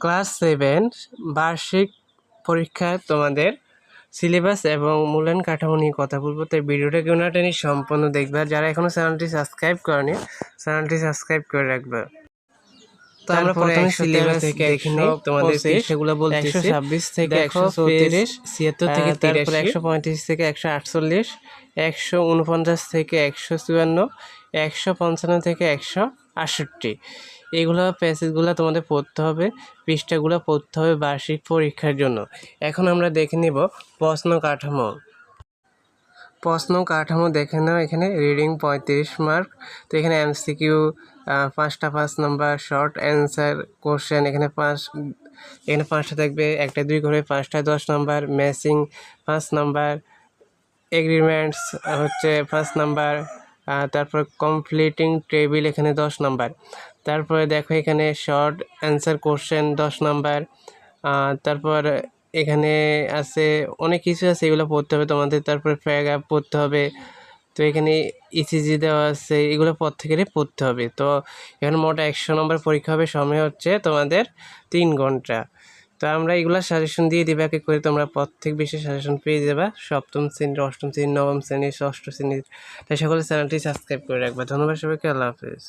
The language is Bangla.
ক্লাস সেভেন বার্ষিক পরীক্ষায় তোমাদের সিলেবাস এবং মূল্যায়ন কাঠামো নিয়ে কথা বলব। তাই ভিডিওটা কেউ না টেনে সম্পূর্ণ দেখবে। আর যারা এখনও চ্যানেলটি সাবস্ক্রাইব করেনি চ্যানেলটি সাবস্ক্রাইব করে রাখবে। তো আমরা প্রথমে সিলেবাস থেকে দেখে নিই তোমাদের বলতেছি। একশো ছাব্বিশ থেকে দেখো একশো চৌত্রিশ ছিয়াত্তর থেকে আহ, তারপরে তিরাশি একশো পঁয়ত্রিশ থেকে একশো আটচল্লিশ একশো উনপঞ্চাশ থেকে একশো চুয়ান্ন একশো পঞ্চান্ন থেকে একশো আটষট্টি। এইগুলো প্যাসেজগুলো তোমাদের পড়তে হবে, পৃষ্ঠাগুলো পড়তে হবে বার্ষিক পরীক্ষার জন্য। এখন আমরা দেখে নিব প্রশ্ন কাঠামো। প্রশ্ন কাঠামো দেখে নাও, এখানে রিডিং পঁয়ত্রিশ মার্ক তো এখানে এমসিকিউ পাঁচটা পাঁচ নাম্বার শর্ট অ্যান্সার কোশ্চেন এখানে পাঁচ, এখানে পাঁচটা থাকবে, একটা দুই করে পাঁচটা দশ নাম্বার ম্যাচিং পাঁচ নাম্বার এগ্রিমেন্টস হচ্ছে পাঁচ নাম্বার তারপর কমপ্লিটিং টেবিল এখানে দশ নাম্বার তারপরে দেখো এখানে শর্ট অ্যান্সার কোশ্চেন দশ নাম্বার তারপর এখানে আছে অনেক কিছু আছে, এগুলো পড়তে হবে তোমাদের। তারপরে প্যারাগ্রাফ পড়তে হবে। তো এখানে ইসিজি দেওয়া আছে, এগুলো প্রত্যেকেরই পড়তে হবে। তো এখানে মোট একশো নম্বর পরীক্ষা হবে। সময় হচ্ছে তোমাদের তিন ঘণ্টা। তো আমরা এগুলো সাজেশন দিয়ে দিবে, এক করে তোমরা প্রত্যেক বিষয়ে সাজেশন পেয়ে যাবে। সপ্তম শ্রেণির, অষ্টম শ্রেণির, নবম শ্রেণির, ষষ্ঠ শ্রেণির। তাই সকলে চ্যানেলটি সাবস্ক্রাইব করে রাখবে। ধন্যবাদ সবাইকে, আল্লাহ হাফেজ।